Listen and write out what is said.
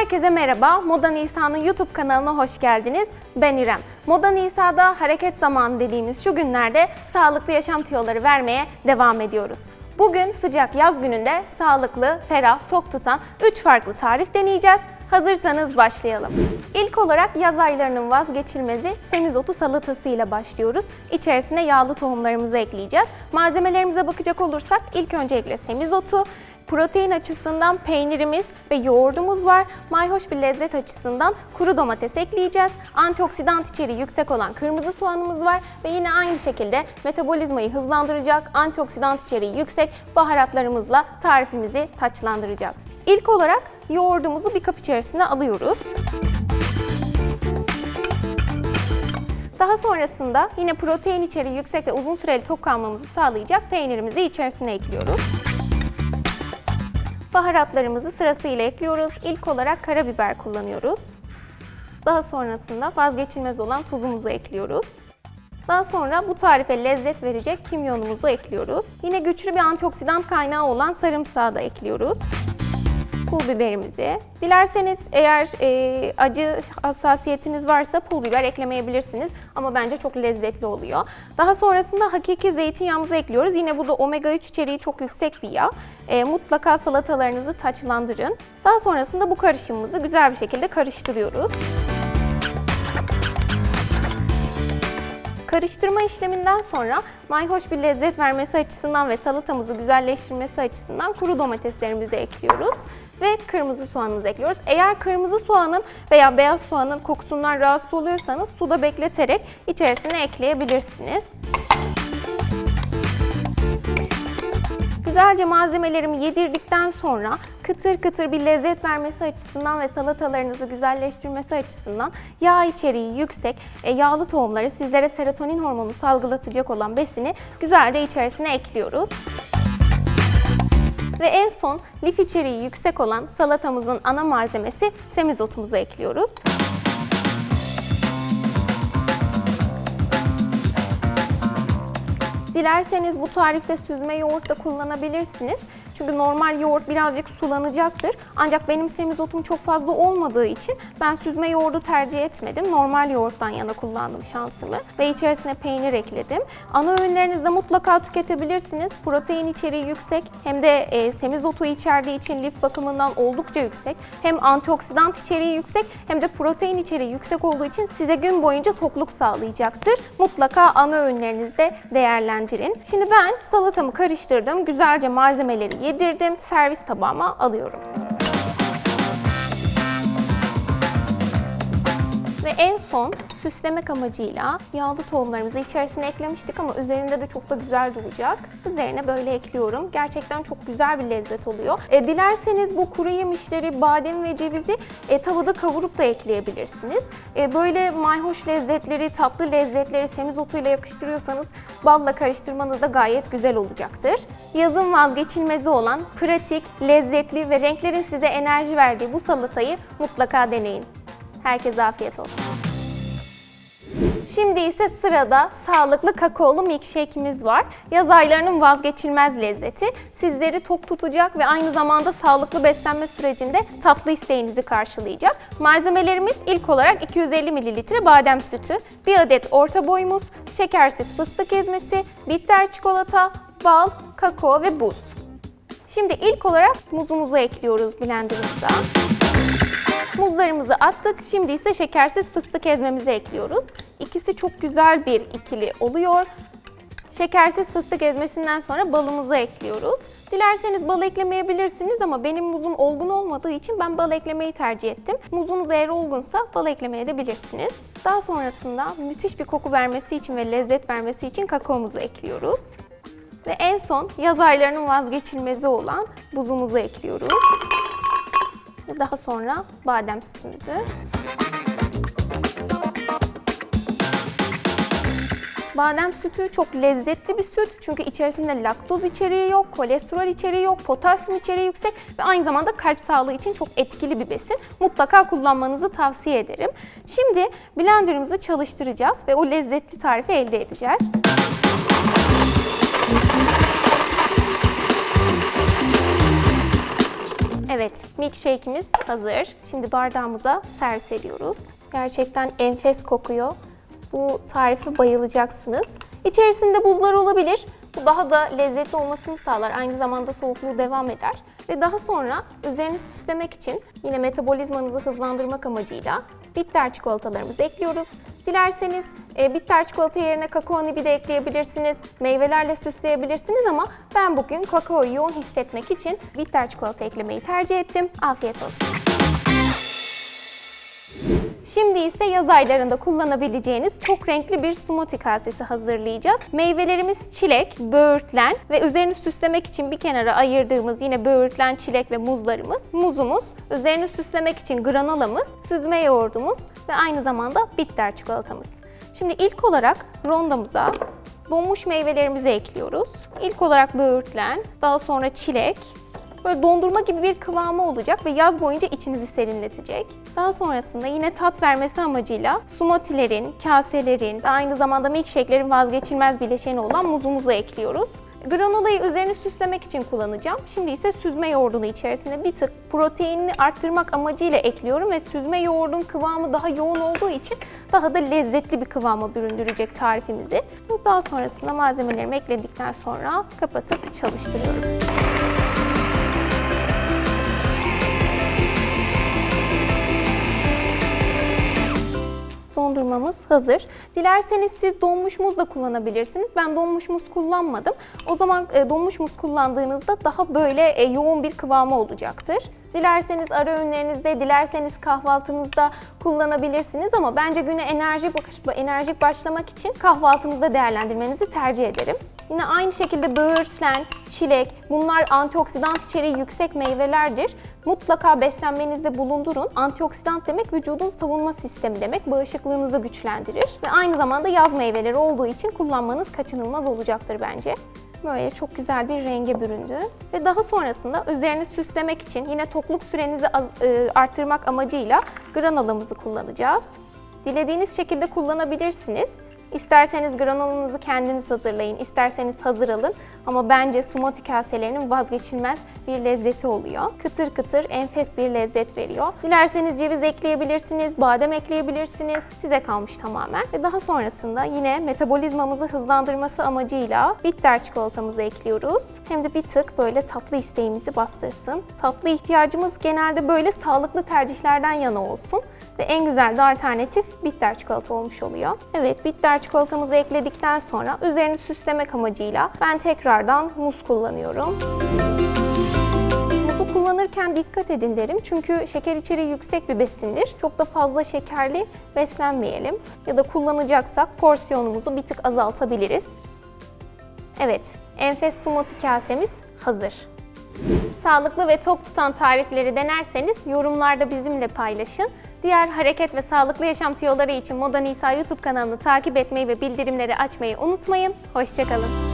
Herkese merhaba. Moda Nisa'nın YouTube kanalına hoş geldiniz. Ben İrem. Moda Nisa'da hareket zamanı dediğimiz şu günlerde sağlıklı yaşam tüyoları vermeye devam ediyoruz. Bugün sıcak yaz gününde sağlıklı, ferah, tok tutan 3 farklı tarif deneyeceğiz. Hazırsanız başlayalım. İlk olarak yaz aylarının vazgeçilmezi semizotu salatası ile başlıyoruz. İçerisine yağlı tohumlarımızı ekleyeceğiz. Malzemelerimize bakacak olursak ilk öncelikle semizotu, Protein açısından peynirimiz ve yoğurdumuz var. Mayhoş bir lezzet açısından kuru domates ekleyeceğiz. Antioksidan içeriği yüksek olan kırmızı soğanımız var. Ve yine aynı şekilde metabolizmayı hızlandıracak, antioksidan içeriği yüksek baharatlarımızla tarifimizi taçlandıracağız. İlk olarak yoğurdumuzu bir kap içerisine alıyoruz. Daha sonrasında yine protein içeriği yüksek ve uzun süreli tok kalmamızı sağlayacak peynirimizi içerisine ekliyoruz. Baharatlarımızı sırasıyla ekliyoruz. İlk olarak karabiber kullanıyoruz. Daha sonrasında vazgeçilmez olan tuzumuzu ekliyoruz. Daha sonra bu tarife lezzet verecek kimyonumuzu ekliyoruz. Yine güçlü bir antioksidan kaynağı olan sarımsağı da ekliyoruz. Pul biberimizi. Dilerseniz eğer e, acı hassasiyetiniz varsa pul biber eklemeyebilirsiniz ama bence çok lezzetli oluyor. Daha sonrasında hakiki zeytinyağımızı ekliyoruz. Yine bu da omega 3 içeriği çok yüksek bir yağ. E, mutlaka salatalarınızı taçlandırın. Daha sonrasında bu karışımımızı güzel bir şekilde karıştırıyoruz. Karıştırma işleminden sonra mayhoş bir lezzet vermesi açısından ve salatamızı güzelleştirmesi açısından kuru domateslerimizi ekliyoruz ve kırmızı soğanımızı ekliyoruz. Eğer kırmızı soğanın veya beyaz soğanın kokusundan rahatsız oluyorsanız suda bekleterek içerisine ekleyebilirsiniz. Güzelce malzemelerimi yedirdikten sonra kıtır kıtır bir lezzet vermesi açısından ve salatalarınızı güzelleştirmesi açısından yağ içeriği yüksek e, yağlı tohumları sizlere serotonin hormonu salgılatacak olan besini güzelce içerisine ekliyoruz. Ve en son lif içeriği yüksek olan salatamızın ana malzemesi semizotumuzu ekliyoruz. Dilerseniz bu tarifte süzme yoğurt da kullanabilirsiniz. Çünkü normal yoğurt birazcık sulanacaktır. Ancak benim semizotum çok fazla olmadığı için ben süzme yoğurdu tercih etmedim. Normal yoğurttan yana kullandım şansımı. Ve içerisine peynir ekledim. Ana öğünlerinizde mutlaka tüketebilirsiniz. Protein içeriği yüksek hem de e, semizotu içerdiği için lif bakımından oldukça yüksek. Hem antioksidan içeriği yüksek hem de protein içeriği yüksek olduğu için size gün boyunca tokluk sağlayacaktır. Mutlaka ana öğünlerinizde değerlendirin. Şimdi ben salatamı karıştırdım. Güzelce malzemeleri yedirdim. Servis tabağıma alıyorum. Ve en son süslemek amacıyla yağlı tohumlarımızı içerisine eklemiştik ama üzerinde de çok da güzel duracak. Üzerine böyle ekliyorum. Gerçekten çok güzel bir lezzet oluyor. E, dilerseniz bu kuru yemişleri, badem ve cevizi e, tavada kavurup da ekleyebilirsiniz. E, böyle mayhoş lezzetleri, tatlı lezzetleri semizotuyla yakıştırıyorsanız balla karıştırmanız da gayet güzel olacaktır. Yazın vazgeçilmezi olan pratik, lezzetli ve renklerin size enerji verdiği bu salatayı mutlaka deneyin. Herkese afiyet olsun. Şimdi ise sırada sağlıklı kakaolu milkshake'imiz var. Yaz aylarının vazgeçilmez lezzeti. Sizleri tok tutacak ve aynı zamanda sağlıklı beslenme sürecinde tatlı isteğinizi karşılayacak. Malzemelerimiz ilk olarak 250 ml badem sütü, 1 adet orta boy muz, şekersiz fıstık ezmesi, bitter çikolata, bal, kakao ve buz. Şimdi ilk olarak muzumuzu ekliyoruz blenderımıza. Muzlarımızı attık. Şimdi ise şekersiz fıstık ezmemizi ekliyoruz. İkisi çok güzel bir ikili oluyor. Şekersiz fıstık ezmesinden sonra balımızı ekliyoruz. Dilerseniz bal eklemeyebilirsiniz ama benim muzum olgun olmadığı için ben bal eklemeyi tercih ettim. Muzunuz eğer olgunsa bal eklemeye de bilirsiniz. Daha sonrasında müthiş bir koku vermesi için ve lezzet vermesi için kakaomuzu ekliyoruz. Ve en son yaz aylarının vazgeçilmezi olan buzumuzu ekliyoruz. Daha sonra badem sütümüzü. Badem sütü çok lezzetli bir süt çünkü içerisinde laktoz içeriği yok, kolesterol içeriği yok, potasyum içeriği yüksek ve aynı zamanda kalp sağlığı için çok etkili bir besin. Mutlaka kullanmanızı tavsiye ederim. Şimdi blenderımızı çalıştıracağız ve o lezzetli tarifi elde edeceğiz. Evet, milkshake'imiz hazır. Şimdi bardağımıza servis ediyoruz. Gerçekten enfes kokuyor. Bu tarife bayılacaksınız. İçerisinde buzlar olabilir. Bu daha da lezzetli olmasını sağlar. Aynı zamanda soğukluğu devam eder. Ve daha sonra üzerini süslemek için yine metabolizmanızı hızlandırmak amacıyla bitter çikolatalarımızı ekliyoruz. Dilerseniz e, bitter çikolata yerine kakao nibi de ekleyebilirsiniz. Meyvelerle süsleyebilirsiniz ama ben bugün kakaoyu yoğun hissetmek için bitter çikolata eklemeyi tercih ettim. Afiyet olsun. Şimdi ise yaz aylarında kullanabileceğiniz çok renkli bir smoothie kasesi hazırlayacağız. Meyvelerimiz çilek, böğürtlen ve üzerini süslemek için bir kenara ayırdığımız yine böğürtlen, çilek ve muzlarımız, muzumuz, üzerini süslemek için granolamız, süzme yoğurdumuz ve aynı zamanda bitter çikolatamız. Şimdi ilk olarak rondomuza donmuş meyvelerimizi ekliyoruz. İlk olarak böğürtlen, daha sonra çilek, Böyle dondurma gibi bir kıvamı olacak ve yaz boyunca içinizi serinletecek. Daha sonrasında yine tat vermesi amacıyla smoothie'lerin, kaselerin ve aynı zamanda milkshake'lerin vazgeçilmez bileşeni olan muzumuzu ekliyoruz. Granolayı üzerini süslemek için kullanacağım. Şimdi ise süzme yoğurdunu içerisine bir tık proteinini arttırmak amacıyla ekliyorum ve süzme yoğurdun kıvamı daha yoğun olduğu için daha da lezzetli bir kıvama büründürecek tarifimizi. Daha sonrasında malzemelerimi ekledikten sonra kapatıp çalıştırıyorum. Dondurmamız hazır. Dilerseniz siz donmuş muz da kullanabilirsiniz. Ben donmuş muz kullanmadım. O zaman e, donmuş muz kullandığınızda daha böyle e, yoğun bir kıvamı olacaktır. Dilerseniz ara öğünlerinizde, dilerseniz kahvaltınızda kullanabilirsiniz ama bence güne enerji enerjik başlamak için kahvaltınızda değerlendirmenizi tercih ederim. Yine aynı şekilde böğürtlen, çilek, bunlar antioksidan içeriği yüksek meyvelerdir. Mutlaka beslenmenizde bulundurun. Antioksidan demek vücudun savunma sistemi demek. Bağışıklığınızı güçlendirir. Ve aynı zamanda yaz meyveleri olduğu için kullanmanız kaçınılmaz olacaktır bence. Böyle çok güzel bir renge büründü. Ve daha sonrasında üzerini süslemek için yine tokluk sürenizi e, arttırmak amacıyla granolamızı kullanacağız. Dilediğiniz şekilde kullanabilirsiniz. İsterseniz granolanızı kendiniz hazırlayın, isterseniz hazır alın. Ama bence smoothie kaselerinin vazgeçilmez bir lezzeti oluyor. Kıtır kıtır enfes bir lezzet veriyor. Dilerseniz ceviz ekleyebilirsiniz, badem ekleyebilirsiniz. Size kalmış tamamen. Ve daha sonrasında yine metabolizmamızı hızlandırması amacıyla bitter çikolatamızı ekliyoruz. Hem de bir tık böyle tatlı isteğimizi bastırsın. Tatlı ihtiyacımız genelde böyle sağlıklı tercihlerden yana olsun. Ve en güzel de alternatif bitter çikolata olmuş oluyor. Evet bitter çikolatamızı ekledikten sonra üzerini süslemek amacıyla ben tekrardan muz kullanıyorum. Muzu kullanırken dikkat edin derim çünkü şeker içeriği yüksek bir besindir. Çok da fazla şekerli beslenmeyelim ya da kullanacaksak porsiyonumuzu bir tık azaltabiliriz. Evet, enfes smoothie kasemiz hazır. Sağlıklı ve tok tutan tarifleri denerseniz yorumlarda bizimle paylaşın. Diğer hareket ve sağlıklı yaşam tüyoları için Moda Nisa YouTube kanalını takip etmeyi ve bildirimleri açmayı unutmayın. Hoşçakalın.